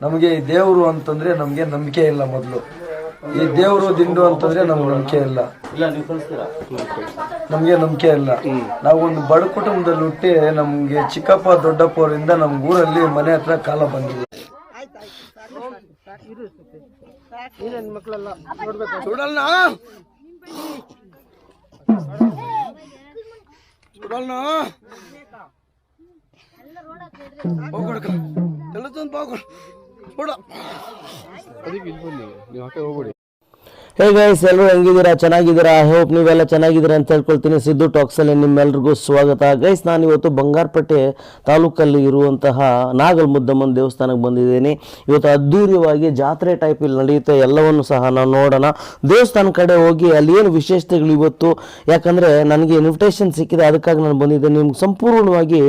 ನಮಗೆ ಈ ದೇವರು ಅಂತಂದ್ರೆ ನಮಗೆ ನಂಬಿಕೆ ಇಲ್ಲ ಮೊದಲು. ಈ ದೇವರು ದಿಂಡು ಅಂತಂದ್ರೆ ನಮ್ಗೆ ನಂಬಿಕೆ ಇಲ್ಲ. ಇಲ್ಲ ನೀವು ಕಳಿಸ್ತೀರಾ? ನಮ್ಗೆ ನಂಬಿಕೆ ಇಲ್ಲ. ನಾವು ಒಂದು ಬಡ ಕುಟುಂಬದಲ್ಲಿ ಹುಟ್ಟಿ ನಮ್ಗೆ ಚಿಕ್ಕಪ್ಪ ದೊಡ್ಡಪ್ಪ ಅವರಿಂದ ನಮ್ ಊರಲ್ಲಿ ಮನೆ ಹತ್ರ ಕಾಲ ಬಂದಿದೆ. ಹೋಗ್ಕೊಡ್ಕ ಹೇ ಗೈಸ್ ಎಲ್ಲರೂ ಹೆಂಗಿದ್ದೀರಾ? ಚೆನ್ನಾಗಿದ್ದೀರಾ? ಐ ಹೋಪ್ ನೀವೆಲ್ಲ ಚೆನ್ನಾಗಿದ್ದೀರಾ ಅಂತ ಹೇಳ್ಕೊಳ್ತೀನಿ. ಸಿದ್ದು ಟಾಕ್ಸಲ್ಲಿ ನಿಮ್ಮೆಲ್ರಿಗೂ ಸ್ವಾಗತ. ಗೈಸ್ ನಾನು ಇವತ್ತು ಬಂಗಾರಪೇಟೆ ತಾಲೂಕಲ್ಲಿ ಇರುವಂತಹ ನಾಗಲ್ ಮುದ್ದಮ್ಮನ ದೇವಸ್ಥಾನಕ್ಕೆ ಬಂದಿದ್ದೀನಿ. ಇವತ್ತು ಅದ್ಧೂರಿಯಾಗಿ ಜಾತ್ರೆ ಟೈಪ್ ಇಲ್ಲಿ ನಡೆಯುತ್ತೆ. ಎಲ್ಲವನ್ನು ಸಹ ನಾವು ನೋಡೋಣ. ದೇವಸ್ಥಾನ ಕಡೆ ಹೋಗಿ ಅಲ್ಲಿ ಏನು ವಿಶೇಷತೆಗಳು ಇವತ್ತು? ಯಾಕಂದರೆ ನನಗೆ ಇನ್ವಿಟೇಷನ್ ಸಿಕ್ಕಿದೆ. ಅದಕ್ಕಾಗಿ ನಾನು ಬಂದಿದ್ದೆ ನಿಮ್ಗೆ ಸಂಪೂರ್ಣವಾಗಿ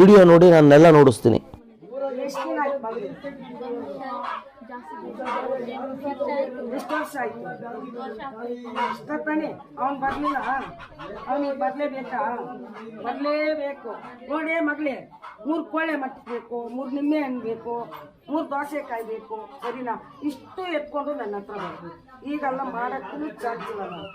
ವಿಡಿಯೋ ನೋಡಿ ನಾನೆಲ್ಲ ನೋಡಿಸ್ತೀನಿ. ಎಷ್ಟು ವರ್ಷ ಆಯ್ತು? ಅಷ್ಟೇ ತಾನೆ ಅವನ್ ಬರ್ಲಿಲ್ಲ. ಅವನಿಗೆ ಬರ್ಲೇಬೇಕಾ? ಬರ್ಲೇಬೇಕು. ನೋಡೇ ಮಗಳೇ, ಮೂರು ಕೋಳೆ ಮಟ್ಟಬೇಕು ಮೂರು ನಿಂಬೆ ಹಣ್ಣು ಬೇಕು, ಮೂರು ದೋಸೆಕಾಯಿ ಬೇಕು, ಸರಿನಾ? ಇಷ್ಟು ಎತ್ಕೊಂಡು ನನ್ನ ಹತ್ರ ಬರ್ಬೇಕು. ಈಗೆಲ್ಲ ಮಾಡೋಕ್ಕೂ ಚಾರ್ಜ್ ಇಲ್ಲ ನಾನು.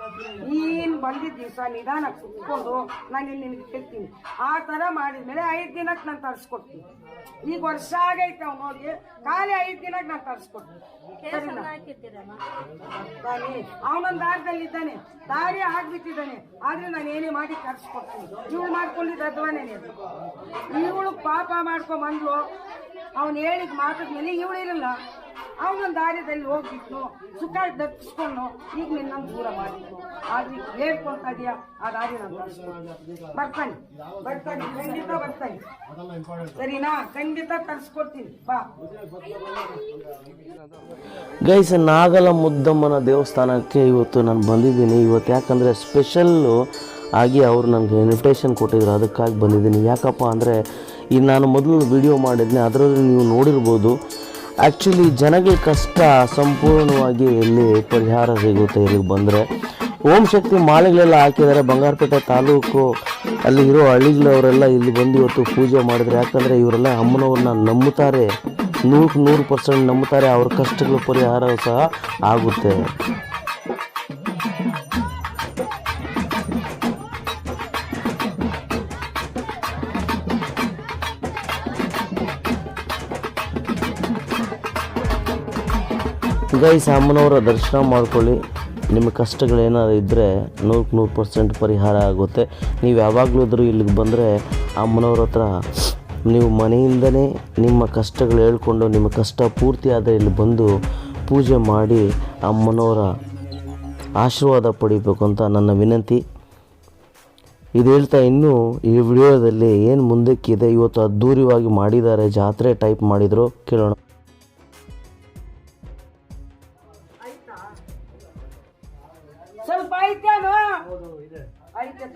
ಬಂದಿದ್ದ ದಿವಸ ನಿಧಾನಕ್ಕೆ ಕುತ್ಕೊಂಡು ನಾನು ಇಲ್ಲಿ ನಿನಗೆ ಕೇಳ್ತೀನಿ ಆ ಥರ ಮಾಡಿದ್ಮೇಲೆ ಐದು ದಿನಕ್ಕೆ ನಾನು ತರಿಸ್ಕೊಡ್ತೀನಿ. ಈಗ ವರ್ಷ ಆಗೈತೆ ಅವ್ನು ಹೋಗಿ ಖಾಲಿ ಐದು ದಿನಕ್ಕೆ ನಾನು ತರಿಸ್ಕೊಡ್ತೀನಿ. ತಾನೇ ಅವನೊಂದು ದಾರದಲ್ಲಿ ಇದ್ದಾನೆ. ದಾರಿ ಆಗ್ಬಿಟ್ಟಿದ್ದಾನೆ. ಆದ್ರೆ ನಾನು ಏನೇ ಮಾಡಿ ತರಿಸ್ಕೊಡ್ತೀನಿ. ಇವಳು ಮಾಡ್ಕೊಂಡಿದ್ದ ಅಧ್ವಾನೇ ಇವಳು ಪಾಪ ಮಾಡ್ಕೊಂಬಂದ್ಲು ಅವನು ಹೇಳಿದ ಮಾತಾದ್ಮೇಲೆ ಇವಳು ಇರಲ್ಲ. ಅವನೊಂದು ದಾರ್ಯದಲ್ಲಿ ಹೋಗ್ಬಿಟ್ಟು ಸುಖ ದಪ್ಪಿಸ್ಕೊಂಡು ಈಗ ನಿನ್ನ ದೂರ ಮಾಡಿದ್ನು ಆದ್ರೆ ಹೇಳ್ಕೊಳ್ತಾ ಇದೀಯ? ಆ ದಾರಿ ನಾನು ಬರ್ತಾನೆ. ಬರ್ತಾನೆ. ಖಂಡಿತ ಬರ್ತಾನೆ. ಸರಿನಾ? ಖಂಡಿತ ತರಿಸ್ಕೊಡ್ತೀನಿ. ಬಾ. ಗೈಸ್ ನಾಗಲ ಮುದ್ದಮ್ಮನ ದೇವಸ್ಥಾನಕ್ಕೆ ಇವತ್ತು ನಾನು ಬಂದಿದ್ದೀನಿ. ಇವತ್ತು ಯಾಕಂದರೆ ಸ್ಪೆಷಲ್ಲು ಆಗಿ ಅವರು ನನಗೆ ಇನ್ವಿಟೇಷನ್ ಕೊಟ್ಟಿದ್ರು. ಅದಕ್ಕಾಗಿ ಬಂದಿದ್ದೀನಿ. ಯಾಕಪ್ಪ ಅಂದರೆ, ಈ ನಾನು ಮೊದಲು ವಿಡಿಯೋ ಮಾಡಿದ್ನೆ. ಅದರಲ್ಲಿ ನೀವು ನೋಡಿರ್ಬೋದು. ಆ್ಯಕ್ಚುಲಿ ಜನಗಳ ಕಷ್ಟ ಸಂಪೂರ್ಣವಾಗಿ ಇಲ್ಲಿ ಪರಿಹಾರ ಸಿಗುತ್ತೆ. ಇಲ್ಲಿಗೆ ಬಂದರೆ ಓಂ ಶಕ್ತಿ ಮಾಲೆಗಳೆಲ್ಲ ಹಾಕಿದ್ದಾರೆ. ಬಂಗಾರಪೇಟೆ ತಾಲೂಕು ಅಲ್ಲಿ ಇರೋ ಹಳ್ಳಿಗಳವರೆಲ್ಲ ಇಲ್ಲಿ ಬಂದು ಇವತ್ತು ಪೂಜೆ ಮಾಡಿದ್ರೆ. ಯಾಕಂದರೆ ಇವರೆಲ್ಲ ಅಮ್ಮನವ್ರನ್ನ ನಂಬುತ್ತಾರೆ. ನೂರು ನೂರು ಪರ್ಸೆಂಟ್ ನಂಬುತ್ತಾರೆ. ಅವ್ರ ಕಷ್ಟಗಳ ಪರಿಹಾರ ಸಹ ಆಗುತ್ತೆ. ಗೈಸ್ ಅಮ್ಮನವರ ದರ್ಶನ ಮಾಡ್ಕೊಳ್ಳಿ. ನಿಮ್ಮ ಕಷ್ಟಗಳೇನಾದ್ರು ಇದ್ದರೆ ನೂರಕ್ಕೆ ನೂರು ಪರ್ಸೆಂಟ್ ಪರಿಹಾರ ಆಗುತ್ತೆ. ನೀವು ಯಾವಾಗಲೂ ಇಲ್ಲಿಗೆ ಬಂದರೆ ಅಮ್ಮನವ್ರ ಹತ್ರ ನೀವು ಮನೆಯಿಂದನೇ ನಿಮ್ಮ ಕಷ್ಟಗಳು ಹೇಳ್ಕೊಂಡು ನಿಮ್ಮ ಕಷ್ಟ ಪೂರ್ತಿ ಆದರೆ ಇಲ್ಲಿ ಬಂದು ಪೂಜೆ ಮಾಡಿ ಅಮ್ಮನವರ ಆಶೀರ್ವಾದ ಪಡಿಬೇಕು ಅಂತ ನನ್ನ ವಿನಂತಿ. ಇದು ಹೇಳ್ತಾ ಇನ್ನೂ ಈ ವಿಡಿಯೋದಲ್ಲಿ ಏನು ಮುಂದಕ್ಕಿದೆ ಇವತ್ತು ಅದ್ಧೂರಿವಾಗಿ ಮಾಡಿದ್ದಾರೆ. ಜಾತ್ರೆ ಟೈಪ್ ಮಾಡಿದರು. ಕೇಳೋಣ.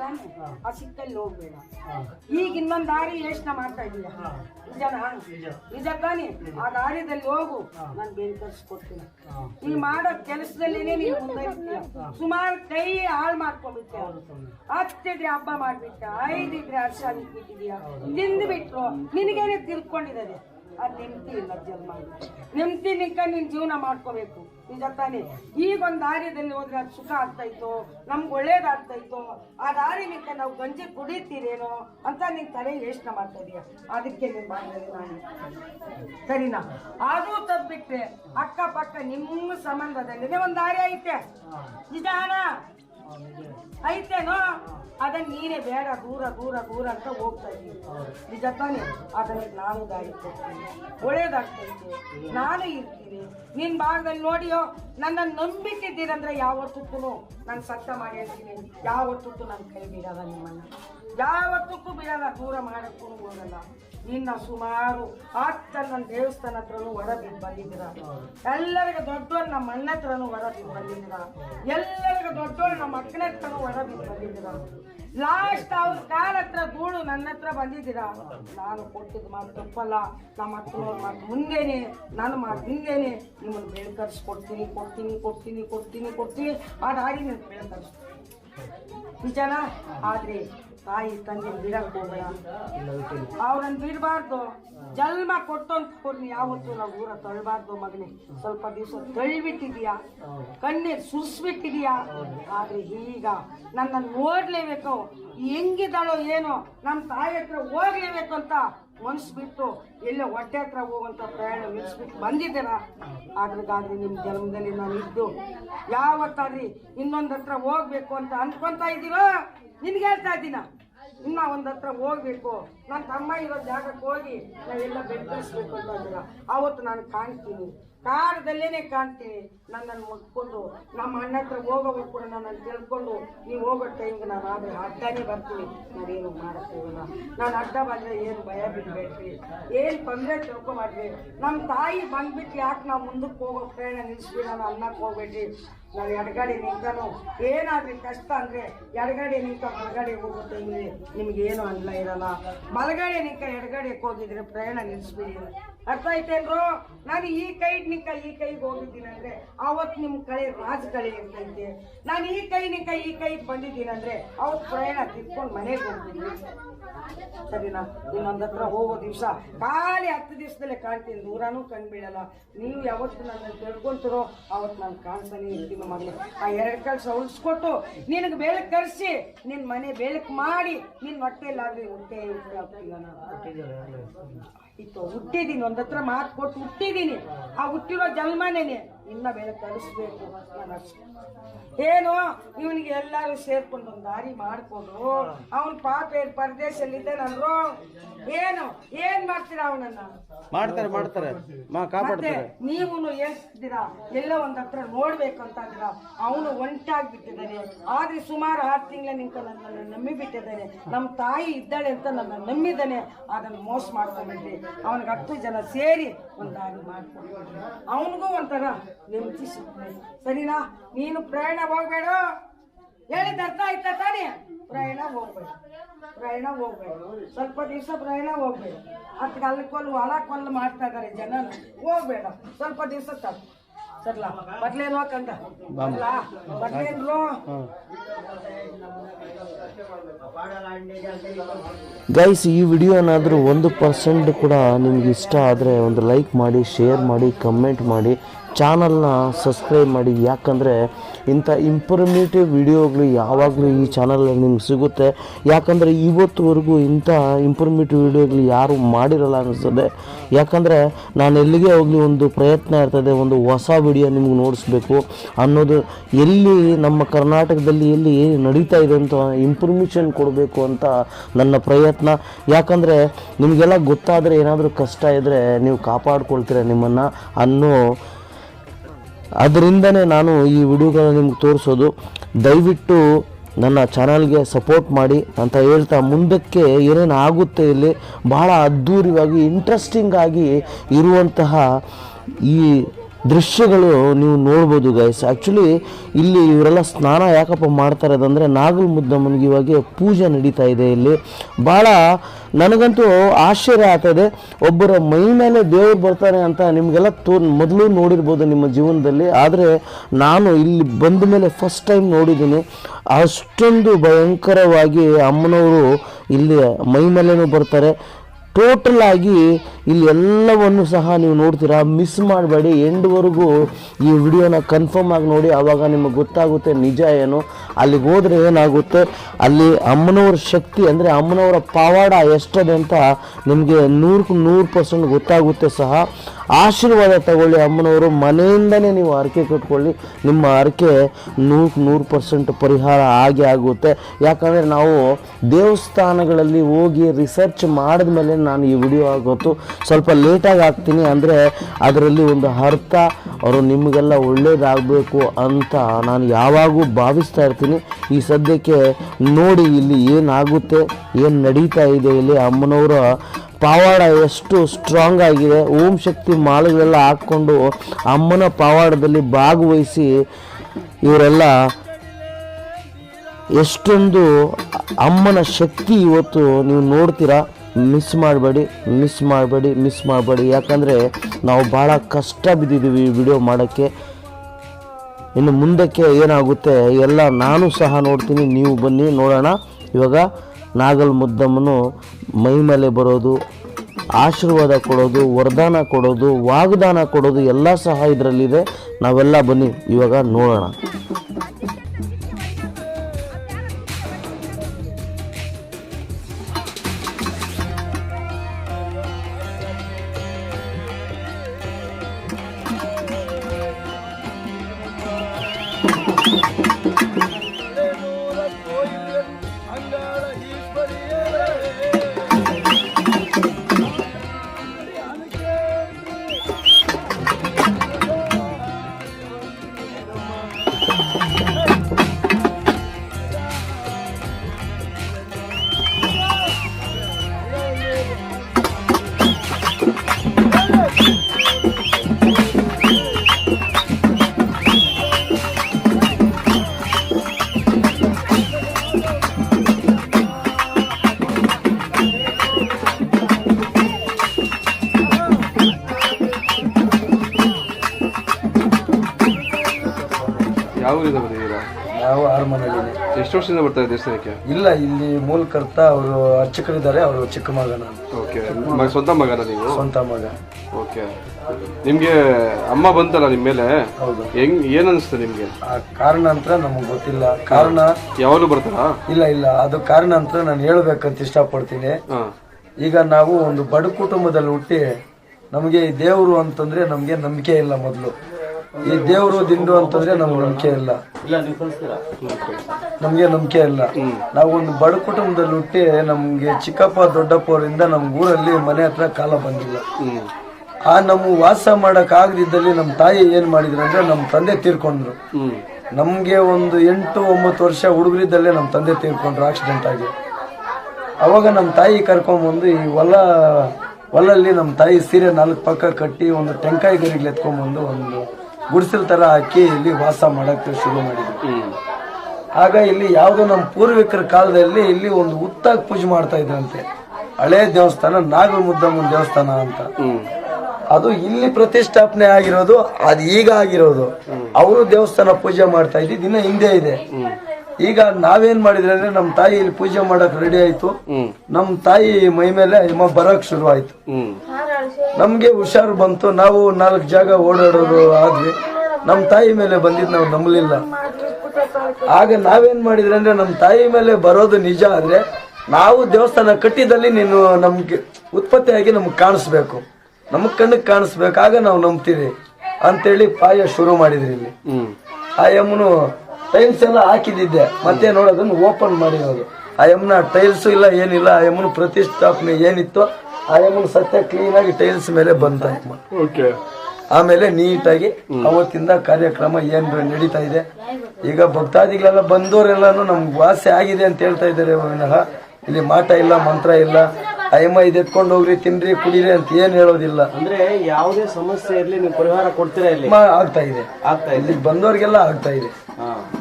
ತಾನೆ ಆ ಸಿಕ್ಕಲ್ಲಿ ಹೋಗ್ಬೇಡ. ಈಗ ಇನ್ನೊಂದು ದಾರಿ ಯೋಚನೆ ಮಾಡ್ತಾ ಇದೀಯ ನಿಜನಾ ನಿಜ ತಾನೆ ಆ ದಾರಿದಲ್ಲಿ ಹೋಗು. ನಾನು ಬೇರೆ ತರಿಸ್ಕೊಡ್ತೀನಿ ನೀ ಮಾಡೋ ಕೆಲಸದಲ್ಲಿನೇ ನೀನು ಮುಂದೆ ಸುಮಾರು ಕೈ ಹಾಳು ಮಾಡ್ಕೊಂಡ್ಬಿಟ್ಟೆ. ಹತ್ತಿದ್ರೆ ಹಬ್ಬ ಮಾಡ್ಬಿಟ್ಟೆ ಐದಿದ್ರೆ ಹರ್ಷ ಬಿಟ್ಟಿದ್ಯಾ ತಿಂದು ಬಿಟ್ರು ನಿನಗೇನೆ ತಿಳ್ಕೊಂಡಿದ್ದಾರೆ ಅದು ನೆಮ್ಮದಿ ಇಲ್ಲ ಜನ್ಮ ನೆಮ್ಮದಿ ನಿಂಕ ನೀನ್ ಜೀವನ ಮಾಡ್ಕೋಬೇಕು. ನಿಜ ತಾನೆ? ಈಗ ಒಂದು ದಾರಿಯಲ್ಲಿ ಹೋದ್ರೆ ಅದು ಸುಖ ಆಗ್ತಾ ಇತ್ತು ನಮ್ಗೆ ಒಳ್ಳೇದಾಗ್ತಾ ಇತ್ತು ಆ ದಾರಿ ನಿಂಕ ನಾವು ಗಂಜಿ ಕುಡಿತೀರೇನೋ ಅಂತ ನಿನ್ ತಲೆ ಯೋಚನೆ ಮಾಡ್ತಾ ಇದೀಯ. ಅದಕ್ಕೆ ನೀನ್ ಮಾಡಿದ್ರೆ ನಾನು ಸರಿನಾ? ಅದು ತಪ್ಪಿಟ್ರೆ ಅಕ್ಕಪಕ್ಕ ನಿಮ್ಮ ಸಂಬಂಧದಲ್ಲಿ ಒಂದು ದಾರಿ ಐತೆ. ನಿಜ ಹಣ ಐತೇನೋ? ಅದನ್ನ ನೀನೇ ಬೇಡ ದೂರ ದೂರ ದೂರ ಅಂತ ಹೋಗ್ತಾ ಇದ್ದೀನಿ. ನಿಜ ತಾನೆ ಅದಕ್ಕೆ ನಾನು ಗಾಡಿ ಕೊಡ್ತೀನಿ. ಒಳ್ಳೇದಾಗ್ತೈತೆ. ನಾನು ಇರ್ತೀನಿ. ನಿನ್ ಭಾಗದಲ್ಲಿ ನೋಡಿಯೋ ನನ್ನ ನಂಬಿಟ್ಟಿದ್ದೀರಂದ್ರೆ ಯಾವತ್ತಕ್ಕೂ ನಾನು ಸತ್ತ ಮಾಡಿ ಹೇಳ್ತೀನಿ. ಯಾವತ್ತಕ್ಕೂ ನನ್ನ ಕೈ ಬಿಡಲ್ಲ ನಿಮ್ಮನ್ನ. ಯಾವತ್ತೂ ಬಿಡಲ್ಲ ದೂರ ಮಾಡಕ್ಕೂ ಹೋಗಲ್ಲ. ಇನ್ನ ಸುಮಾರು ಹತ್ತನ್ನ ದೇವಸ್ಥಾನ ಹತ್ರನು ಹೊರ ಬಿದ್ದು ಬಂದಿದ್ದೀರ. ಎಲ್ಲರಿಗೂ ದೊಡ್ಡೋರು ನಮ್ಮ ಅಣ್ಣ ಹತ್ರನು ಹೊರ ಬಿದ್ದು ಬಂದಿದ್ದೀರ. ಎಲ್ಲರಿಗೂ ದೊಡ್ಡೋರು ನಮ್ಮ ಅಕ್ಕನ ಹತ್ರನೂ ಹೊರ ಬಿದ್ದು ಬಂದಿದ್ದೀರ. ಲಾಸ್ಟ್ ಅವ್ರ ಕಾರ್ ಹತ್ರ ಧೂಳು ನನ್ನ ಹತ್ರ ಬಂದಿದ್ದೀರ. ನಾನು ಕೊಟ್ಟಿದ್ದು ಮಾತು ತಪ್ಪಲ್ಲ. ನಮ್ಮ ಹತ್ರ ಮಾತು ಮುಂದೇನೆ. ನಾನು ಮಾತು ಹಿಂದೇನೆ. ನಿಮ್ಮನ್ನು ಬೆಳ್ಕರ್ಸ್ ಕೊಡ್ತೀನಿ ಕೊಡ್ತೀನಿ ಕೊಡ್ತೀನಿ ಕೊಡ್ತೀನಿ. ಆ ದಾರಿ ನಿಮ್ಗೆ ಬೇಳ್ಕರ್ಸ್ತೀನಿ ನಿಜನಾ? ಆದ್ರೆ ತಾಯಿ ತಂದೆ ಬಿಡಕ್ ಹೋಗಲ್ಲ ಅವ್ರನ್ನ ಬಿಡಬಾರ್ದು. ಜನ್ಮ ಕೊಟ್ಟಂತ ಕೊಡ್ನಿ ಯಾವತ್ತು ನಾವು ಊರ ತಳ್ಳಬಾರ್ದು ಮಗನೇ. ಸ್ವಲ್ಪ ದಿವಸ ತಳ್ಳಿಬಿಟ್ಟಿದ್ಯಾ ಕಣ್ಣೀರ್ ಸುರಿಸ್ಬಿಟ್ಟಿದ್ಯಾ? ಆದ್ರೆ ಈಗ ನನ್ನನ್ನು ನೋಡ್ಲೇಬೇಕು. ಹೆಂಗಿದಾಳೋ ಏನೋ ನಮ್ಮ ತಾಯಿ ಹತ್ರ ಹೋಗ್ಲೇಬೇಕು ಅಂತ ಮನ್ಸು ಬಿಟ್ಟು ಎಲ್ಲ ಹೊಟ್ಟೆ ಹತ್ರ ಹೋಗುವಂತ ಪ್ರಯಾಣ ನಿಲ್ಲಿಸ್ಬಿಟ್ಟು ಬಂದಿದ್ದೀರ ಆದ್ರಿಗಾದ್ರೆ ನಿಮ್ಮ ಜನ್ಮದಲ್ಲಿ ನಾನು ಇದ್ದು ಯಾವತ್ತಾದ್ರಿ ಇನ್ನೊಂದ್ ಹತ್ರ ಹೋಗ್ಬೇಕು ಅಂತ ಅನ್ಕೊಂತ ಇದ್ದೀರೋ ನಿನ್ಗೆ ಹೇಳ್ತಾ ಇದ್ದೀನ? ಇನ್ನ ಒಂದ್ ಹತ್ರ ಹೋಗ್ಬೇಕು. ನನ್ನ ತಮ್ಮ ಇರೋ ಜಾಗಕ್ಕೆ ಹೋಗಿ ನಾವೆಲ್ಲ ಬೆಂಬಲಿಸ್ಬೇಕು ಅಂತ ಅವತ್ತು ನಾನು ಕಾಣ್ತೀನಿ. ಕಾರದಲ್ಲೇನೆ ಕಾಣ್ತೀನಿ ನನ್ನನ್ನು ಮುಟ್ಕೊಂಡು ನಮ್ಮ ಅಣ್ಣ ಹತ್ರ ಹೋಗೋಬೇಕು ಕೂಡ ನನ್ನನ್ನು ತಿಳ್ಕೊಂಡು ನೀವು ಹೋಗೋ ಟೈಮ್ಗೆ ನಾನು ಆದ್ರೆ ಅಡ್ಡನೇ ಬರ್ತೀನಿ ನಾನೇನು ಮಾಡಕ್ಕೋಗಲ್ಲ ನಾನು ಅಡ್ಡ ಬಂದರೆ ಏನು ಭಯ ಬಿಡಬೇಡ್ರಿ. ಏನು ತೊಂದರೆ ತಿಳ್ಕೊಬಾರ್ರಿ ನಮ್ಮ ತಾಯಿ ಬಂದ್ಬಿಟ್ಟು ಯಾಕೆ ನಾವು ಮುಂದಕ್ಕೆ ಹೋಗೋ ಪ್ರಯಾಣ ನಾನು ಅನ್ನಕ್ಕೆ ಹೋಗ್ಬೇಡ್ರಿ. ನಾವು ಎಡಗಡೆ ನಿಂತಾನು ಏನಾದ್ರೂ ಕಷ್ಟ ಅಂದ್ರೆ ಎಡಗಡೆ ನಿಂತ ಬಲಗಡೆ ಹೋಗೋ ಟೈಮ್ಲಿ ನಿಮ್ಗೆ ಏನು ಅನ್ಲ ಇರಲ್ಲ. ಬಲಗಡೆ ನಿಂತ ಎಡಗಡೆಗೆ ಹೋಗಿದ್ರೆ ಪ್ರಯಾಣ ನಿಲ್ಲಿಸ್ಬಿಡಿ ಅರ್ಥ ಆಯ್ತೇನ್ರು? ನಾನು ಈ ಕೈ ನಿಂಕ ಈ ಕೈಗೆ ಹೋಗಿದ್ದೀನಿ ಅಂದ್ರೆ ಅವತ್ತು ನಿಮ್ ಕಳೆ ರಾಜ ಕಳೆ ಇರ್ತೈತೆ. ನಾನು ಈ ಕೈ ನಿಂಕ ಈ ಕೈಗೆ ಬಂದಿದ್ದೀನಿ ಅಂದ್ರೆ ಪ್ರಯಾಣ ತಿರ್ಕೊಂಡು ಮನೆಗೆ ಹೋಗ್ತೀನಿ. ಸರಿನಾ? ಇನ್ನೊಂದ್ ಹತ್ರ ಹೋಗೋ ದಿವಸ ಖಾಲಿ ಹತ್ತು ದಿವಸದಲ್ಲೇ ಕಾಣ್ತೀನಿ. ದೂರನೂ ಕಂಡ್ಬಿಡಲ್ಲ. ನೀವು ಯಾವತ್ತು ನನ್ನ ತಿಳ್ಕೊಂತಿರೋ ಅವತ್ತು ನಾನು ಕಾಣ್ತಾನೆ ಇರ್ತೀನಿ ಮಗಳು ಆ ಎರಡು ಕೆಲಸ ಉಳಿಸ್ಕೊಟ್ಟು ನಿನಗೆ ಬೆಳಕು ಕರೆಸಿ ನಿನ್ನ ಮನೆ ಬೆಳಕು ಮಾಡಿ ನಿನ್ನ ಹೊಟ್ಟೆಲ್ಲಾಗ್ಲಿ ಹೊಟ್ಟೆ ನಾನು ಇತ್ತು. ಹುಟ್ಟಿದೀನಿ ಒಂದತ್ರ ಮಾತು ಕೊಟ್ಟು ಹುಟ್ಟಿದೀನಿ. ಆ ಹುಟ್ಟಿರೋ ಜನ್ಮನೇನೆ ಇನ್ನ ಬೇರೆ ಕಲಿಸ್ಬೇಕು ಏನು? ಇವನಿಗೆ ಎಲ್ಲಾರು ಸೇರ್ಕೊಂಡು ಒಂದು ದಾರಿ ಮಾಡಿಕೊಂಡು ಅವನ್ ಪಾಪ ಪರದೇಶಲ್ಲಿದ್ದೆ ನಾನು ಏನು? ಏನ್ ಮಾಡ್ತೀರಾ ಅವನನ್ನ? ಮಾಡ್ತಾರೆ ಮಾಡ್ತಾರೆ. ನೀವು ಹೇಳ್ತಿದ್ದೀರಾ? ಎಲ್ಲ ಒಂದ್ ಹತ್ರ ನೋಡ್ಬೇಕು ಅಂತ ಒಂಟಾಗಿ ಅವನು ಒಂಟಾಗ್ಬಿಟ್ಟಿದ್ದಾನೆ. ಆದ್ರೆ ಸುಮಾರು ಆರು ತಿಂಗಳ ನಿಂತ ನನ್ನ ನಂಬಿ ಬಿಟ್ಟಿದ್ದಾನೆ ನಮ್ಮ ತಾಯಿ ಇದ್ದಾಳೆ ಅಂತ ನನ್ನ ನಂಬಿದ್ದಾನೆ. ಅದನ್ನು ಮೋಸ ಮಾಡ್ಕೊಂಡ್ಬಿಟ್ರಿ ಅವನಿಗೆ ಹತ್ತು ಜನ ಸೇರಿ ಒಂದು ದಾರಿ ಮಾಡ್ಕೊಂಡು ಅವನಿಗೂ ಒಂಥರ ನೆಮ್ಮದಿ ಸಿಗ್ತದೆ ಸರಿನಾ? ನೀನು ಪ್ರಯಾಣ ಹೋಗ್ಬೇಡ. ಹೇಳಿದ ಅರ್ಥ ಆಯ್ತಾ ತಾನೇ? ಪ್ರಯಾಣ ಹೋಗ್ಬೇಡ. ಪ್ರಯಾಣ ಹೋಗ್ಬೇಡ. ಸ್ವಲ್ಪ ದಿವಸ ಪ್ರಯಾಣ ಹೋಗ್ಬೇಡ. ಅದಕ್ಕೆ ಅಲ್ಲಿ ಕೊಲ್ಲು ಒಳ ಕೊಲ್ಲು ಮಾಡ್ತಾ ಇದಾರೆ ಜನ ಹೋಗ್ಬೇಡ. ಸ್ವಲ್ಪ ದಿವಸ ತಗ. ಸರ್ಲಾ ಬರ್ಲೇನು ಕಂದ. ಬರ್ಲಾ ಬರ್ಲೇನ್ರು ಗೈಸ್ ಈ ವಿಡಿಯೋನಾದರೂ ಒಂದು ಪರ್ಸೆಂಟ್ ಕೂಡ ನಿಮ್ಗೆ ಇಷ್ಟ ಆದರೆ ಒಂದು ಲೈಕ್ ಮಾಡಿ ಶೇರ್ ಮಾಡಿ ಕಮೆಂಟ್ ಮಾಡಿ. ಚಾನಲ್ನ ಸಬ್ಸ್ಕ್ರೈಬ್ ಮಾಡಿ. ಯಾಕಂದರೆ ಇಂಥ ಇಂಪ್ರಮೇಟಿವ್ ವಿಡಿಯೋಗಳು ಯಾವಾಗಲೂ ಈ ಚಾನಲಲ್ಲಿ ನಿಮ್ಗೆ ಸಿಗುತ್ತೆ. ಯಾಕಂದರೆ ಇವತ್ತುವರೆಗೂ ಇಂಥ ಇಂಪ್ರಮೇಟಿವ್ ವಿಡಿಯೋಗಳು ಯಾರು ಮಾಡಿರಲ್ಲ ಅನಿಸ್ತದೆ ಯಾಕಂದರೆ ನಾನು ಎಲ್ಲಿಗೆ ಹೋಗಲಿ ಒಂದು ಪ್ರಯತ್ನ ಇರ್ತದೆ, ಒಂದು ಹೊಸ ವಿಡಿಯೋ ನಿಮ್ಗೆ ನೋಡಿಸ್ಬೇಕು ಅನ್ನೋದು. ಎಲ್ಲಿ ನಮ್ಮ ಕರ್ನಾಟಕದಲ್ಲಿ ಎಲ್ಲಿ ಏನು ನಡೀತಾ ಇದೆ ಅಂತ ಇಂಪ್ರಮೇಷನ್ ಕೊಡಬೇಕು ಅಂತ ನನ್ನ ಪ್ರಯತ್ನ. ಯಾಕಂದರೆ ನಿಮಗೆಲ್ಲ ಗೊತ್ತಾದರೆ ಏನಾದರೂ ಕಷ್ಟ ಇದ್ದರೆ ನೀವು ಕಾಪಾಡ್ಕೊಳ್ತೀರ ನಿಮ್ಮನ್ನು ಅನ್ನೋ ಅದರಿಂದನೇ ನಾನು ಈ ವಿಡಿಯೋಗಳನ್ನ ನಿಮ್ಗೆ ತೋರಿಸೋದು. ದಯವಿಟ್ಟು ನನ್ನ ಚಾನಲ್ಗೆ ಸಪೋರ್ಟ್ ಮಾಡಿ ಅಂತ ಹೇಳ್ತಾ ಮುಂದಕ್ಕೆ ಏನೇನು ಆಗುತ್ತೆ ಇಲ್ಲಿ ಭಾಳ ಅದ್ಧೂರಿಯಾಗಿ ಇಂಟ್ರೆಸ್ಟಿಂಗ್ ಆಗಿ ಇರುವಂತಹ ಈ ದೃಶ್ಯಗಳು ನೀವು ನೋಡ್ಬೋದು ಗೈಸ್ ಆ್ಯಕ್ಚುಲಿ ಇಲ್ಲಿ ಇವರೆಲ್ಲ ಸ್ನಾನ ಯಾಕಪ್ಪ ಮಾಡ್ತಾರೆ ಇರೋದಂದರೆ ನಾಗಲ್ ಮುದ್ದಮ್ಮನಿಗೆ ಇವಾಗ ಪೂಜೆ ನಡೀತಾ ಇದೆ ಇಲ್ಲಿ. ಭಾಳ ನನಗಂತೂ ಆಶ್ಚರ್ಯ ಆಗ್ತದೆ ಒಬ್ಬರ ಮೈ ಮೇಲೆ ದೇವರು ಬರ್ತಾನೆ ಅಂತ ನಿಮಗೆಲ್ಲ ತೋ, ಮೊದಲು ನೋಡಿರ್ಬೋದು ನಿಮ್ಮ ಜೀವನದಲ್ಲಿ. ಆದರೆ ನಾನು ಇಲ್ಲಿ ಬಂದ ಮೇಲೆ ಫಸ್ಟ್ ಟೈಮ್ ನೋಡಿದ್ದೀನಿ. ಅಷ್ಟೊಂದು ಭಯಂಕರವಾಗಿ ಅಮ್ಮನವರು ಇಲ್ಲಿ ಮೈ ಮೇಲೇನೂ ಬರ್ತಾರೆ. ಟೋಟಲ್ ಆಗಿ ಇಲ್ಲಿ ಎಲ್ಲವನ್ನು ಸಹ ನೀವು ನೋಡ್ತೀರಾ ಮಿಸ್ ಮಾಡಬೇಡಿ. ಎಂಡ್ವರೆಗೂ ಈ ವಿಡಿಯೋನ ಕನ್ಫರ್ಮ್ ಆಗಿ ನೋಡಿ ಆವಾಗ ನಿಮಗೆ ಗೊತ್ತಾಗುತ್ತೆ ನಿಜ ಏನು. ಅಲ್ಲಿಗೆ ಹೋದರೆ ಏನಾಗುತ್ತೆ? ಅಲ್ಲಿ ಅಮ್ಮನವ್ರ ಶಕ್ತಿ ಅಂದರೆ ಅಮ್ಮನವರ ಪವಾಡ ಎಷ್ಟದೆ ಅಂತ ನಿಮಗೆ ನೂರಕ್ಕೆ ನೂರು ಪರ್ಸೆಂಟ್ ಗೊತ್ತಾಗುತ್ತೆ ಸಹ. ಆಶೀರ್ವಾದ ತಗೊಳ್ಳಿ ಅಮ್ಮನವರು, ಮನೆಯಿಂದನೇ ನೀವು ಹರಕೆ ಕಟ್ಕೊಳ್ಳಿ. ನಿಮ್ಮ ಹರಕೆ ನೂರು ನೂರು ಪರ್ಸೆಂಟ್ ಪರಿಹಾರ ಆಗೇ ಆಗುತ್ತೆ. ಯಾಕಂದರೆ ನಾವು ದೇವಸ್ಥಾನಗಳಲ್ಲಿ ಹೋಗಿ ರಿಸರ್ಚ್ ಮಾಡಿದ ಮೇಲೆ ನಾನು ಈ ವಿಡಿಯೋ ಆಗೋತು ಸ್ವಲ್ಪ ಲೇಟಾಗಿ ಹಾಕ್ತೀನಿ ಅಂದರೆ ಅದರಲ್ಲಿ ಒಂದು ಅರ್ಥ, ಅವರು ನಿಮಗೆಲ್ಲ ಒಳ್ಳೇದಾಗಬೇಕು ಅಂತ ನಾನು ಯಾವಾಗೂ ಭಾವಿಸ್ತಾ ಇರ್ತೀನಿ. ಈ ಸದ್ಯಕ್ಕೆ ನೋಡಿ ಇಲ್ಲಿ ಏನಾಗುತ್ತೆ, ಏನು ನಡೀತಾ ಇದೆ ಇಲ್ಲಿ ಅಮ್ಮನವರ ಪವಾಡ ಎಷ್ಟು ಸ್ಟ್ರಾಂಗ್ ಆಗಿದೆ. ಓಂ ಶಕ್ತಿ ಮಾಲೆಗಳೆಲ್ಲ ಹಾಕ್ಕೊಂಡು ಅಮ್ಮನ ಪಾವಾಡದಲ್ಲಿ ಭಾಗವಹಿಸಿ ಇವರೆಲ್ಲ ಎಷ್ಟೊಂದು ಅಮ್ಮನ ಶಕ್ತಿ ಇವತ್ತು ನೀವು ನೋಡ್ತೀರಾ. ಮಿಸ್ ಮಾಡಬೇಡಿ ಮಿಸ್ ಮಾಡಬೇಡಿ ಮಿಸ್ ಮಾಡಬೇಡಿ. ಯಾಕಂದರೆ ನಾವು ಭಾಳ ಕಷ್ಟ ಬಿದ್ದಿದ್ದೀವಿ ಈ ವಿಡಿಯೋ ಮಾಡೋಕ್ಕೆ. ಇನ್ನು ಮುಂದಕ್ಕೆ ಏನಾಗುತ್ತೆ ಎಲ್ಲ ನಾನು ಸಹ ನೋಡ್ತೀನಿ. ನೀವು ಬನ್ನಿ, ನೋಡೋಣ. ಇವಾಗ ನಾಗಲ್ ಮುದ್ದಮ್ಮನು ಮೈ ಮೇಲೆ ಬರೋದು, ಆಶೀರ್ವಾದ ಕೊಡೋದು, ವರದಾನ ಕೊಡೋದು, ವಾಗ್ದಾನ ಕೊಡೋದು ಎಲ್ಲ ಸಹ ಇದರಲ್ಲಿದೆ. ನಾವೆಲ್ಲ ಬನ್ನಿ, ಇವಾಗ ನೋಡೋಣ. ಎಷ್ಟು ವರ್ಷದಿಂದ ಇದೆ ದೇವಸ್ಥಾನಕ್ಕೆ? ಇಲ್ಲ ಇಲ್ಲಿ ಮೂಲಕರ್ತ ಅವರು ಅರ್ಚಕರಿದ್ದಾರೆ ಅವರು ಚಿಕ್ಕ ಮಗನ ಓಕೆ ಮ- ಸ್ವಂತ ಮಗನ ನೀವು? ಸ್ವಂತ ಮಗ. ಓಕೆ. ನಿಮ್ಗೆ ಅಮ್ಮ ಬಂತಲ್ಲ ನಿಮ್ಮ ಮೇಲೆ? ಹೌದು. ಹೆಂಗ್ ಏನ್ ಅನಿಸ್ತು ನಿಮ್ಗೆ? ಆ ಕಾರಣಾಂತರ ನಮಗೆ ಗೊತ್ತಿಲ್ಲ. ಕಾರಣ ಯಾವಾಗಲೂ ಬರ್ತಾರಾ? ಇಲ್ಲ ಇಲ್ಲ. ಅದು ಕಾರಣಾಂತರ ನಾನು ಹೇಳ್ಬೇಕಂತ ಇಷ್ಟಪಡ್ತೀನಿ. ಪಡ್ತೀನಿ ಈಗ ನಾವು ಒಂದು ಬಡ ಕುಟುಂಬದಲ್ಲಿ ಹುಟ್ಟಿ ನಮಗೆ ದೇವರು ಅಂತಂದ್ರೆ ನಮಗೆ ನಂಬಿಕೆ ಇಲ್ಲ ಮೊದಲು. ಈ ದೇವರು ದಿಂಡು ಅಂತಂದ್ರೆ ನಮ್ಗೆ ನಂಬಿಕೆ ಇಲ್ಲ. ನಮ್ಗೆ ನಂಬಿಕೆ ಇಲ್ಲ. ನಾವೊಂದು ಬಡ ಕುಟುಂಬದಲ್ಲಿ ಹುಟ್ಟಿ ನಮ್ಗೆ ಚಿಕ್ಕಪ್ಪ ದೊಡ್ಡಪ್ಪ ಅವರಿಂದ ನಮ್ ಊರಲ್ಲಿ ಮನೆ ಹತ್ರ ಕಾಲ ಬಂದಿಲ್ಲ. ಆ ನಮ್ಮ ವಾಸ ಮಾಡಕ್ ಆಗದಿದ್ದಲ್ಲಿ ನಮ್ಮ ತಾಯಿ ಏನ್ ಮಾಡಿದ್ರು ಅಂದ್ರೆ ನಮ್ಮ ತಂದೆ ತೀರ್ಕೊಂಡ್ರು. ನಮ್ಗೆ ಒಂದು ಎಂಟು ಒಂಬತ್ತು ವರ್ಷ ಹುಡುಗರಿದ್ದಲ್ಲೇ ನಮ್ಮ ತಂದೆ ತೀರ್ಕೊಂಡ್ರು ಆಕ್ಸಿಡೆಂಟ್ ಆಗಿ. ಅವಾಗ ನಮ್ಮ ತಾಯಿ ಕರ್ಕೊಂಬಂದು ಈ ಹೊಲ ಹೊಲಲ್ಲಿ ನಮ್ಮ ತಾಯಿ ಸೀರೆ ನಾಲ್ಕು ಪಕ್ಕ ಕಟ್ಟಿ ಒಂದು ಟೆಂಕಾಯಿ ಗರಿಗಳು ಎತ್ಕೊಂಬಂದು ಒಂದು ಗುಡಿಸಲ್ ತರ ಹಾಕಿ ಇಲ್ಲಿ ವಾಸ ಮಾಡಕ್ಕೆ ಶುರು ಮಾಡಿದ್ರು. ಆಗ ಇಲ್ಲಿ ಯಾವುದೋ ನಮ್ಮ ಪೂರ್ವಿಕರ ಕಾಲದಲ್ಲಿ ಇಲ್ಲಿ ಒಂದು ಉತ್ತಾಗಿ ಪೂಜೆ ಮಾಡ್ತಾ ಇದ್ರಂತೆ. ಹಳೆ ದೇವಸ್ಥಾನ ನಾಗರ ಮುದ್ದಮ್ಮನ ದೇವಸ್ಥಾನ ಅಂತ. ಅದು ಇಲ್ಲಿ ಪ್ರತಿಷ್ಠಾಪನೆ ಆಗಿರೋದು ಅದು ಈಗ ಆಗಿರೋದು. ಅವರು ದೇವಸ್ಥಾನ ಪೂಜೆ ಮಾಡ್ತಾ ಇದ್ದಿದ್ದು ಇನ್ನ ಹಿಂದೆ ಇದೆ. ಈಗ ನಾವೇನ್ ಮಾಡಿದ್ರೆ ಅಂದ್ರೆ ನಮ್ಮ ತಾಯಿ ಇಲ್ಲಿ ಪೂಜೆ ಮಾಡಕ್ ರೆಡಿ ಆಯ್ತು. ನಮ್ ನಮ್ಮ ತಾಯಿ ಮೈ ಮೇಲೆ ಹಿಮ ಬರಕ್ ಶುರು ಆಯ್ತು. ನಮ್ಗೆ ಹುಷಾರು ಬಂತು. ನಾವು ನಾಲ್ಕು ಜಾಗ ಓಡಾಡೋರು ಆದ್ವಿ. ನಮ್ಮ ತಾಯಿ ಮೇಲೆ ಬಂದಿದ್ ನಾವು ನಂಬಲಿಲ್ಲ. ಆಗ ನಾವೇನ್ ಮಾಡಿದ್ರೆ ಅಂದ್ರೆ ನಮ್ಮ ತಾಯಿ ಮೇಲೆ ಬರೋದು ನಿಜ ಆದ್ರೆ ನಾವು ದೇವಸ್ಥಾನ ಕಟ್ಟಿದಲ್ಲಿ ನೀನು ನಮ್ಗೆ ಉತ್ಪತ್ತಿಯಾಗಿ ನಮ್ಗೆ ಕಾಣಿಸ್ಬೇಕು. ನಮ್ ಕಣ್ಣಿಗೆ ಕಾಣಿಸ್ಬೇಕಾಗ ನಾವು ನಂಬ್ತೀವಿ. ಅಂತೇಳಿ ಪಾಯ ಶುರು ಮಾಡಿದ್ರಿ ಇಲ್ಲಿ. ಆಯಮ್ಮನು ಆ ಎಮ್ಮನು ಟೈಲ್ಸ್ ಎಲ್ಲ ಹಾಕಿದ್ದೆ ಮತ್ತೆ ನೋಡೋದನ್ನ ಓಪನ್ ಮಾಡಿರೋದು. ಆ ಎಮ್ನ ಟೈಲ್ಸ್ ಇಲ್ಲ ಏನಿಲ್ಲ ಆ ಯಮ್ಮನ ಪ್ರತಿಷ್ಠಾಪನೆ ಏನಿತ್ತು ಆ ಯಮ್ಮನ ಸತ್ಯ ಕ್ಲೀನ್ ಆಗಿ ಟೈಲ್ಸ್ ಮೇಲೆ ಬಂತ ಓಕೆ ಆಮೇಲೆ ನೀಟಾಗಿ ಅವತ್ತಿಂದ ಕಾರ್ಯಕ್ರಮ ಏನ್ ನಡೀತಾ ಇದೆ. ಈಗ ಭಕ್ತಾದಿಗಳೆಲ್ಲ ಬಂದವರೆಲ್ಲಾನು ನಮ್ಗೆ ವಾಸಿ ಆಗಿದೆ ಅಂತ ಹೇಳ್ತಾ ಇದ್ದಾರೆ ವಿನಃ. ಇಲ್ಲಿ ಮಾಟ ಇಲ್ಲ ಮಂತ್ರ ಇಲ್ಲ. ಅಯ್ಯಮ್ಮ ಇದು ಎತ್ಕೊಂಡು ಹೋಗ್ರಿ ತಿನ್ರಿ ಕುಡಿರಿ ಅಂತ ಏನ್ ಹೇಳೋದಿಲ್ಲ. ಅಂದ್ರೆ ಯಾವುದೇ ಸಮಸ್ಯೆ ಇರಲಿ ನೀವು ಪರಿಹಾರ ಕೊಡ್ತೀರಾ ಇಲ್ಲಿ? ಮಾ- ಆಗ್ತಾ ಇದೆ. ಆಗ್ತಾ ಇಲ್ಲಿ ಬಂದವ್ರಿಗೆಲ್ಲ ಆಗ್ತಾ ಇದೆ.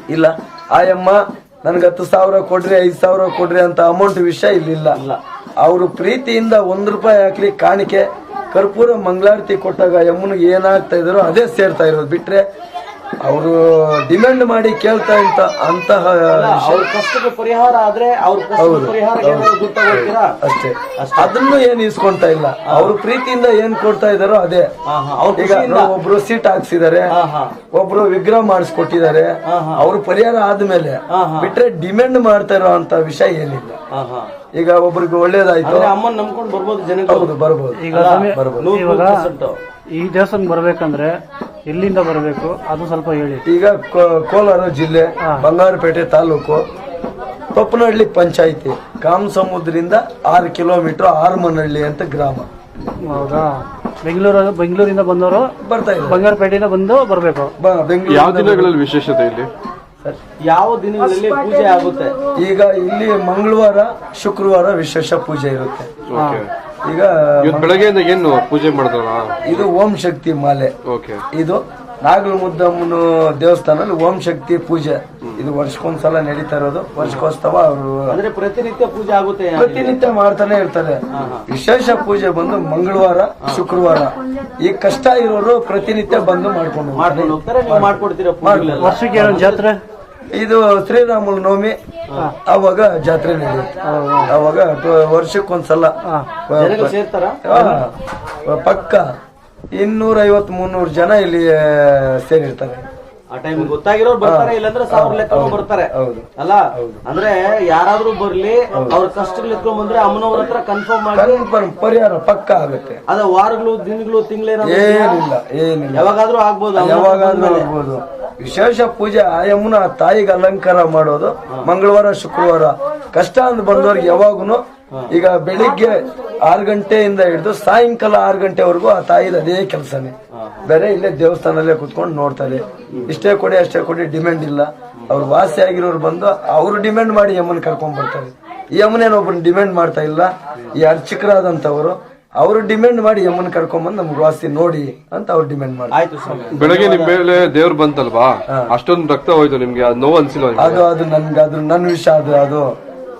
ಇಲ್ಲ ಆಯಮ್ಮ ನನ್ಗೆ ಹತ್ತು ಸಾವಿರ ಕೊಡ್ರಿ ಐದು ಸಾವಿರ ಕೊಡ್ರಿ ಅಂತ ಅಮೌಂಟ್ ವಿಷಯ ಇಲ್ಲಿಲ್ಲ ಅವರು ಪ್ರೀತಿಯಿಂದ ಒಂದು ರೂಪಾಯಿ ಹಾಕ್ಲಿ ಕಾಣಿಕೆ ಕರ್ಪೂರ ಮಂಗಳಾರತಿ ಕೊಟ್ಟಾಗ ಯಮ್ಮನಿಗೆ ಏನಾಗ್ತಾ ಇದಾರೋ ಅದೇ ಸೇರ್ತಾ ಇರೋದು. ಬಿಟ್ರೆ ಅವರು ಡಿಮ್ಯಾಂಡ್ ಮಾಡಿ ಕೇಳ್ತಾ ಇಂತ ಅಂತಹ ಕಷ್ಟದ ಅವ್ರ ಕಷ್ಟಕ್ಕೆ ಪರಿಹಾರ ಆದ್ರೆ ಅವ್ರ ಕಷ್ಟದ ಪರಿಹಾರಕ್ಕೆ ಏನಾದ್ರು ದುಡ್ಡು ತಗೊಳ್ತೀರಾ ಅಷ್ಟೇ. ಅದನ್ನು ಏನ್ ಇಸ್ಕೊಂತಾ ಇಲ್ಲ. ಅವ್ರ ಪ್ರೀತಿಯಿಂದ ಏನ್ ಕೊಡ್ತಾ ಇದಾರೋ ಅದೇ. ಅವ್ರ ಈಗ ಒಬ್ರು ಸೀಟ್ ಹಾಕ್ಸಿದಾರೆ ಒಬ್ರು ವಿಗ್ರಹ ಮಾಡಿಸ್ಕೊಟ್ಟಿದ್ದಾರೆ ಅವ್ರ ಪರಿಹಾರ ಆದ್ಮೇಲೆ ಬಿಟ್ರೆ ಡಿಮ್ಯಾಂಡ್ ಮಾಡ್ತಾ ಇರೋ ಅಂತ ವಿಷಯ ಏನಿಲ್ಲ. ಈಗ ಒಬ್ಬರಿಗೆ ಒಳ್ಳೇದಾಯ್ತು. ಅಮ್ಮನ್ ನಂಬ್ಕೊಂಡು ಬರ್ಬೋದು ಹೌದು ಬರ್ಬೋದು. ಬರ್ಬೋದು. ಇವಾಗ ಈ ದೇವಸ್ಥಾನ ಬರ್ಬೇಕಂದ್ರೆ ಎಲ್ಲಿಂದ ಬರಬೇಕು? ಅದು ಸ್ವಲ್ಪ ಹೇಳಿ. ಈಗ ಕೋ- ಕೋಲಾರ ಜಿಲ್ಲೆ ಬಂಗಾರಪೇಟೆ ತಾಲೂಕು ತೊಪ್ಪನಹಳ್ಳಿ ಪಂಚಾಯಿತಿ ಕಾಮಸಮುದ್ರಿಂದ ಆರು ಕಿಲೋಮೀಟರ್ ಆರ್ಮನಹಳ್ಳಿ ಅಂತ ಗ್ರಾಮ. ಹೌದಾ? ಬೆಂಗಳೂರು ಬೆಂಗಳೂರಿಂದ ಬಂದವರು ಬರ್ತಾ ಇದ್ದಾರೆ. ಬಂಗಾರಪೇಟೆಯಿಂದ ಬಂದು ಬರಬೇಕು. ಬ- ಬೆಂಗಳೂರು ಯಾವ ದಿನಗಳಲ್ಲಿ ವಿಶೇಷತೆ ಇಲ್ಲಿ? ಯಾವ ದಿನಗಳಲ್ಲಿ ಪೂಜೆ ಆಗುತ್ತೆ? ಈಗ ಇಲ್ಲಿ ಮಂಗಳವಾರ ಶುಕ್ರವಾರ ವಿಶೇಷ ಪೂಜೆ ಇರುತ್ತೆ. ಈಗ ಇವತ್ತು ಬೆಳಗ್ಗೆಯಿಂದ ಏನು ಪೂಜೆ ಮಾಡಿದ್ರ ಇದು ಓಂ ಶಕ್ತಿ ಮಾಲೆ. ಓಕೆ. ಇದು ನಾಗಲಮುದ್ದಮ್ಮನ ದೇವಸ್ಥಾನದಲ್ಲಿ ಓಂ ಶಕ್ತಿ ಪೂಜೆ. ಇದು ವರ್ಷಕ್ಕೊಂದ್ಸಲ ನಡೀತಾ ಇರೋದು. ವರ್ಷಕ್ಕೋತ್ಸವ ಅವರು ಅಂದ್ರೆ ಪ್ರತಿನಿತ್ಯ ಪೂಜೆ ಆಗುತ್ತೆ ಪ್ರತಿನಿತ್ಯ ಮಾಡ್ತಾನೆ ಇರ್ತಾರೆ. ವಿಶೇಷ ಪೂಜೆ ಬಂದು ಮಂಗಳವಾರ ಶುಕ್ರವಾರ. ಈ ಕಷ್ಟ ಇರೋರು ಪ್ರತಿನಿತ್ಯ ಬಂದು ಮಾಡ್ಕೊಂಡು ಹೋಗ್ತಾರೆ. ಮಾಡ್ಕೊಂಡು ಹೋಗ್ತಾರೆ ನೀವು ಮಾಡ್ಕೊಡ್ತೀರಾ ವರ್ಷಕ್ಕೆ ಜಾತ್ರೆ? ಇದು ಶ್ರೀರಾಮುಲ್ ನವಮಿ ಅವಾಗ ಜಾತ್ರೆ ನಡೆಯುತ್ತೆ. ಅವಾಗ ವರ್ಷಕ್ಕೊಂದ್ಸಲ. ಪಕ್ಕ ಇನ್ನೂರ ಐವತ್ ಮುನ್ನೂರು ಜನ ಇಲ್ಲಿ ಸೇರಿರ್ತಾರೆ. ಆ ಟೈಮ್ ಗೊತ್ತಾಗಿರೋರು ಬರ್ತಾರೆ ಇಲ್ಲಾಂದ್ರೆ ಸಾವಿರ ಲೆಕ್ಕ ಬರ್ತಾರೆ. ಹೌದು ಅಲ್ಲ? ಅಂದ್ರೆ ಯಾರಾದ್ರೂ ಬರ್ಲಿ ಅವ್ರ ಕಷ್ಟಗಳು ಎತ್ಕೊಂಡ್ ಬಂದ್ರೆ ಅಮ್ಮನವ್ರ ಹತ್ರ ಕನ್ಫರ್ಮ್ ಮಾಡಿ. ಪರಿಹಾರ ಪಕ್ಕ ಆಗುತ್ತೆ. ಅದ ವಾರಗಳು ದಿನಗಳು ತಿಂಗಳೇನಾದ್ರೂ ಏನಿಲ್ಲ ಏನಿಲ್ಲ. ಯಾವಾಗಾದ್ರೂ ಆಗ್ಬೋದು ಯಾವಾಗಾದ್ರೂ ಆಗ್ಬೋದು. ವಿಶೇಷ ಪೂಜೆ ಆಯಮ್ಮನ ತಾಯಿಗೆ ಅಲಂಕಾರ ಮಾಡೋದು ಮಂಗಳವಾರ ಶುಕ್ರವಾರ. ಕಷ್ಟ ಅಂತ ಬಂದವ್ರಿಗೆ ಯಾವಾಗೂ ಈಗ ಬೆಳಿಗ್ಗೆ ಆರು ಗಂಟೆಯಿಂದ ಹಿಡಿದು ಸಾಯಂಕಾಲ ಆರು ಗಂಟೆವರೆಗೂ ಆ ತಾಯಿದ ಅದೇ ಕೆಲಸನೇ. ಬೇರೆ ಇಲ್ಲೇ ದೇವಸ್ಥಾನಲ್ಲೇ ಕುತ್ಕೊಂಡು ನೋಡ್ತಾರೆ ಇಷ್ಟೇ ಕೊಡಿ ಅಷ್ಟೇ ಕೊಡಿ ಡಿಮ್ಯಾಂಡ್ ಇಲ್ಲ. ಅವ್ರು ವಾಸಿ ಆಗಿರೋರು ಬಂದು ಅವರು ಡಿಮ್ಯಾಂಡ್ ಮಾಡಿ ಯಮ್ಮನ್ ಕರ್ಕೊಂಡ್ ಬರ್ತಾರೆ. ಈ ಡಿಮ್ಯಾಂಡ್ ಮಾಡ್ತಾ ಇಲ್ಲ. ಈ ಅರ್ಚಕರಾದಂತವರು ಅವರು ಡಿಮ್ಯಾಂಡ್ ಮಾಡಿ ಯಮ್ಮನ್ ಕರ್ಕೊಂಬಂದು ನಮ್ಗೆ ವಾಸಿ ನೋಡಿ ಅಂತ ಅವ್ರು ಡಿಮ್ಯಾಂಡ್ ಮಾಡಿ ಆಯ್ತು ಸ್ವಾಮಿ. ಬೆಳಗ್ಗೆ ನಿಮ್ ಮೇಲೆ ದೇವ್ರು ಬಂತಲ್ವಾ? ಅಷ್ಟೊಂದು ರಕ್ತ ಹೋಯ್ತು ನಿಮ್ಗೆ ಅದು ನೋವು ಅನ್ಸಿಲ್ಲ ಅದು ಅದು ನನ್ಗೆ ಅದು ನನ್ನ ವಿಷಯ ಅದು ಅದು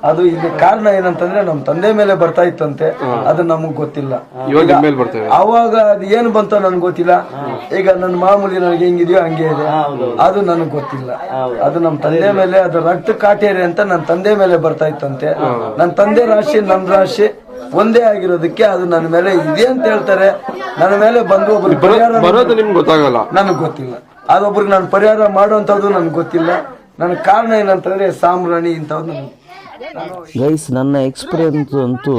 ಅದು ಇಲ್ಲಿ ಕಾರಣ ಏನಂತಂದ್ರೆ ನಮ್ ತಂದೆ ಮೇಲೆ ಬರ್ತಾ ಇತ್ತಂತೆ. ಅದು ನಮಗ್ ಗೊತ್ತಿಲ್ಲ. ಇವಾಗ ನಿಮ್ ಮೇಲೆ ಬರ್ತೇವೆ ಅವಾಗ ಅದು ಏನು ಬಂತೋ ನನ್ಗೆ ಗೊತ್ತಿಲ್ಲ. ಈಗ ನನ್ನ ಮಾಮೂಲಿ ನನಗೆ ಹೆಂಗಿದೆಯೋ ಹಂಗೆ ಇದೆ. ಅದು ನನಗ್ ಗೊತ್ತಿಲ್ಲ. ಅದು ನಮ್ ತಂದೆ ಮೇಲೆ ಅದು ರಕ್ತ ಕಾಟೇರಿ ಅಂತ ನನ್ನ ತಂದೆ ಮೇಲೆ ಬರ್ತಾ ಇತ್ತಂತೆ. ನನ್ನ ತಂದೆ ರಾಶಿ ನನ್ನ ರಾಶಿ. ಒಂದೇ ಆಗಿರೋದಕ್ಕೆ ಅದು ನನ್ನ ಮೇಲೆ ಇದೆ ಅಂತ ಹೇಳ್ತಾರೆ. ನನ್ನ ಮೇಲೆ ಬಂದು ಒಬ್ರು ಪರಿಹಾರ ಬರೋದು ನಿಮ್ಗೆ ಗೊತ್ತಾಗಲ್ಲ. ನನಗೆ ಗೊತ್ತಿಲ್ಲ. ಅದೊಬ್ರಿಗೆ ನಾನು ಪರಿಹಾರ ಮಾಡುವಂಥದ್ದು ನನಗೆ ಗೊತ್ತಿಲ್ಲ. ನನ್ನ ಕಾರಣ ಏನಂತಂದ್ರೆ ಸಾಮ್ರಾಣಿ ಇಂಥವ್ರು ನನಗೆ ಗೈಸ್ ನನ್ನ ಎಕ್ಸ್ಪೀರಿಯನ್ಸ್ ಅಂತೂ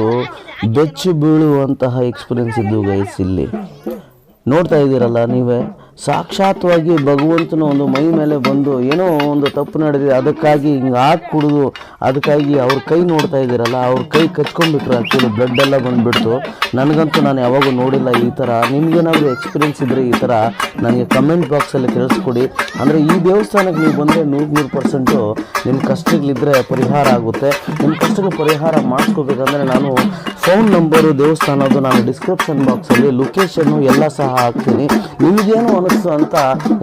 ಬೆಚ್ಚಿ ಬೀಳುವಂತಹ ಎಕ್ಸ್ಪೀರಿಯನ್ಸ್ ಇದ್ದು ಗೈಸ್ ಇಲ್ಲಿ. ನೋಡ್ತಾ ಇದ್ದೀರಲ್ಲ ನೀವೇ? ಸಾಕ್ಷಾತ್ವಾಗಿ ಭಗವಂತನ ಒಂದು ಮೈ ಮೇಲೆ ಬಂದು ಏನೋ ಒಂದು ತಪ್ಪು ನಡೆದಿದೆ, ಅದಕ್ಕಾಗಿ ಹಿಂಗೆ ಹಾಕಿ ಕುಡಿದು, ಅದಕ್ಕಾಗಿ ಅವ್ರ ಕೈ ನೋಡ್ತಾ ಇದ್ದೀರಲ್ಲ, ಅವ್ರ ಕೈ ಕಚ್ಕೊಂಡ್ಬಿಟ್ರು ಆ್ಯಕ್ಚುಲಿ ಬ್ಲಡ್ ಎಲ್ಲ ಬಂದುಬಿಡ್ತು. ನನಗಂತೂ ನಾನು ಯಾವಾಗೂ ನೋಡಿಲ್ಲ ಈ ಥರ. ನಿಮಗೇನಾದರೂ ಎಕ್ಸ್ಪೀರಿಯನ್ಸ್ ಇದ್ದರೆ ಈ ಥರ ನನಗೆ ಕಮೆಂಟ್ ಬಾಕ್ಸಲ್ಲಿ ತಿಳಿಸ್ಕೊಡಿ. ಅಂದರೆ ಈ ದೇವಸ್ಥಾನಕ್ಕೆ ನೀವು ಬಂದರೆ ನೂರು ನೂರು ಪರ್ಸೆಂಟು ನಿಮ್ಮ ಕಷ್ಟಗಳಿದ್ದರೆ ಪರಿಹಾರ ಆಗುತ್ತೆ. ನಿಮ್ಮ ಕಷ್ಟಕ್ಕೆ ಪರಿಹಾರ ಮಾಡಿಸ್ಕೋಬೇಕಂದ್ರೆ ನಾನು ಫೋನ್ ನಂಬರು ದೇವಸ್ಥಾನದ್ದು ನಾನು ಡಿಸ್ಕ್ರಿಪ್ಷನ್ ಬಾಕ್ಸಲ್ಲಿ ಲೊಕೇಶನ್ನು ಎಲ್ಲ ಸಹ ಹಾಕ್ತೀನಿ. ನಿಮಗೇನು ಅನಿಸ್ತು ಅಂತ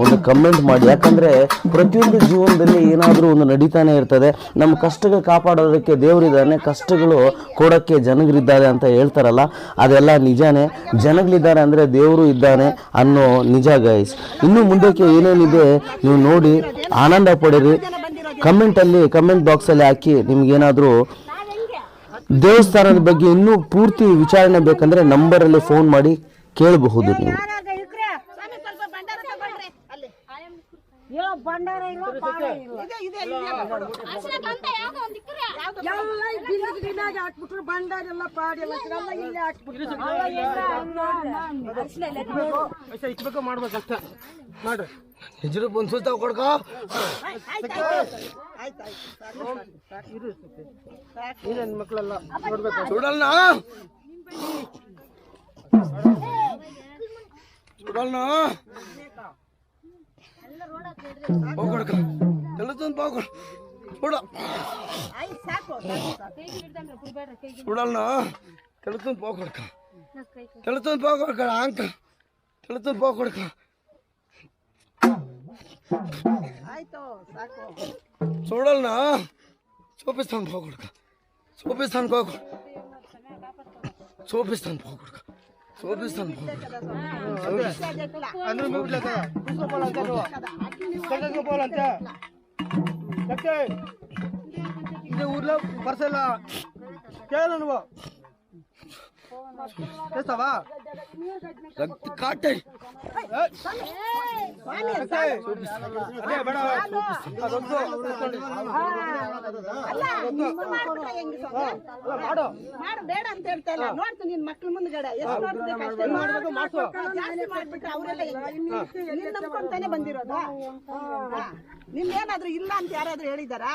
ಒಂದು ಕಮೆಂಟ್ ಮಾಡಿ. ಯಾಕಂದರೆ ಪ್ರತಿಯೊಂದು ಜೀವನದಲ್ಲಿ ಏನಾದರೂ ಒಂದು ನಡೀತಾನೆ ಇರ್ತದೆ. ನಮ್ಮ ಕಷ್ಟಗಳು ಕಾಪಾಡೋದಕ್ಕೆ ದೇವರಿದ್ದಾನೆ, ಕಷ್ಟಗಳು ಕೊಡೋಕ್ಕೆ ಜನಗಳಿದ್ದಾರೆ ಅಂತ ಹೇಳ್ತಾರಲ್ಲ, ಅದೆಲ್ಲ ನಿಜಾನೇ. ಜನಗಳಿದ್ದಾರೆ ಅಂದರೆ ದೇವರು ಇದ್ದಾನೆ ಅನ್ನೋ ನಿಜ ಗೈಸ್ ಇನ್ನು ಮುಂದಕ್ಕೆ ಏನೇನಿದೆ ನೀವು ನೋಡಿ, ಆನಂದ ಪಡಿರಿ. ಕಮೆಂಟಲ್ಲಿ ಕಮೆಂಟ್ ಬಾಕ್ಸಲ್ಲಿ ಹಾಕಿ ನಿಮ್ಗೇನಾದರೂ ದೇವಸ್ಥಾನದ ಬಗ್ಗೆ ಇನ್ನೂ ಪೂರ್ತಿ ವಿಚಾರಣೆ ಬೇಕಂದರೆ ನಂಬರಲ್ಲಿ ಫೋನ್ ಮಾಡಿ ಕೇಳಬಹುದು ನೀವು. ಏನೋ ಭಂಡಾರ ಇಲ್ಲ ಪಾಡ ಇಲ್ಲ ಎಲ್ಲ ಗಿಲ್ಲಾಗ ಹಾಕ್ಬಿಟ್ರು ಭಂಡಾರ ಎಲ್ಲ ಪಾಡಿಲ್ಲ ಎಲ್ಲ ಇಲ್ಲೇ ಹಾಕ್ಬಿಟ್ರು. ಹೆಜ್ರು ಬಂದು ಸುತ್ತ ಕೊಡ್ಕ. ಸುಡಲ್ನ ಸುಡಲ್ನ? ಹೋಗ್ಕೊಡ್ಕ ಎಲ್ಲದೊಂದು ಬಾಗ್ಕೊಡ್ ಸುಡ ಸುಡಲ್ನ ತೆಳತೊಂದು ಬಾಗ್ ಕೊಡ್ಕ ತೆಳತೊಂದು ಬಾಗ್ ಕೊಡ್ಕ ಅಂಕ ತೆಳತೊಂದು ಬಾಗ್ ಕೊಡ್ಕ చూడాలనా చూపిస్తాను పోకూడక చూపిస్తాను పోకూడదు చూపిస్తాను పోకూడక చూపిస్తాను అందరూ మీ ఊర్లో కదా తీసుకుపోవాలంటే ఊర్లో వరుసలా చేయాలి నువ్వు? చేస్తావా? కాటే. ಮಾಡು ಮಾಡು ಬೇಡ ಅಂತ ಹೇಳ್ತಾ ಇಲ್ಲ ನೋಡ್ತು ನಿನ್ ಮಕ್ಳ ಮುಂದ್ಗಡೆ ಎಷ್ಟು ನೋಡ್ತಿದ್ದೆ ಕಷ್ಟ ಮಾಡ್ಸು ಜಾಸ್ತಿ ಮಾಡ್ಬಿಟ್ರೆ ಅವರೆಲ್ಲ ನಿನ್ ನಂಬ್ಕೊಂತಾನೆ ಬಂದಿರೋದು ನಿಮ್ಗೇನಾದ್ರೂ ಇಲ್ಲ ಅಂತ ಯಾರಾದ್ರೂ ಹೇಳಿದಾರಾ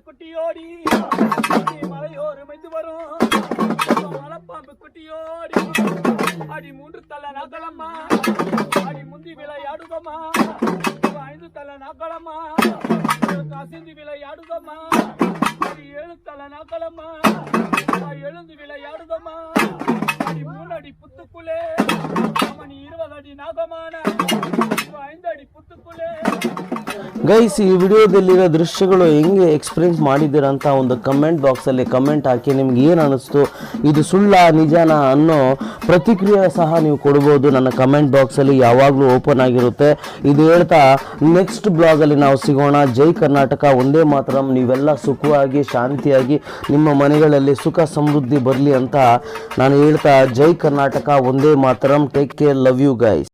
குட்டியோடி மலையோரு மைந்து வரும் மலைப்பாம்பு குட்டியோடி அடி மூன்று தலை நகலம்மா அடி முந்தி விளையாடுதமா ஐந்து தலை நகலம்மா அசிந்து விளையாடுதமா எழுத்தல நகலமா எழுந்து விளையாடுதமா அடி மூணு அடி புத்துக்குள்ளே அவன் இருபது அடி நாகமான ஐந்து அடி புத்துக்குள்ளே ಗೈಸ್ ಈ ವಿಡಿಯೋದಲ್ಲಿರೋ ದೃಶ್ಯಗಳು ಹೆಂಗೆ ಎಕ್ಸ್ಪೀರಿಯನ್ಸ್ ಮಾಡಿದ್ದೀರಾ ಅಂತ ಒಂದು ಕಮೆಂಟ್ ಬಾಕ್ಸಲ್ಲಿ ಕಮೆಂಟ್ ಹಾಕಿ ನಿಮ್ಗೆ ಏನು ಅನಿಸ್ತು ಇದು ಸುಳ್ಳ ನಿಜಾನ ಅನ್ನೋ ಪ್ರತಿಕ್ರಿಯೆ ಸಹ ನೀವು ಕೊಡ್ಬೋದು ನನ್ನ ಕಮೆಂಟ್ ಬಾಕ್ಸಲ್ಲಿ ಯಾವಾಗಲೂ ಓಪನ್ ಆಗಿರುತ್ತೆ ಇದು ಹೇಳ್ತಾ ನೆಕ್ಸ್ಟ್ ಬ್ಲಾಗಲ್ಲಿ ನಾವು ಸಿಗೋಣ ಜೈ ಕರ್ನಾಟಕ ಒಂದೇ ಮಾತ್ರ ನೀವೆಲ್ಲ ಸುಖವಾಗಿ ಶಾಂತಿಯಾಗಿ ನಿಮ್ಮ ಮನೆಗಳಲ್ಲಿ ಸುಖ ಸಮೃದ್ಧಿ ಬರಲಿ ಅಂತ ನಾನು ಹೇಳ್ತಾ ಜೈ ಕರ್ನಾಟಕ ಒಂದೇ ಮಾತರಂ take care love you guys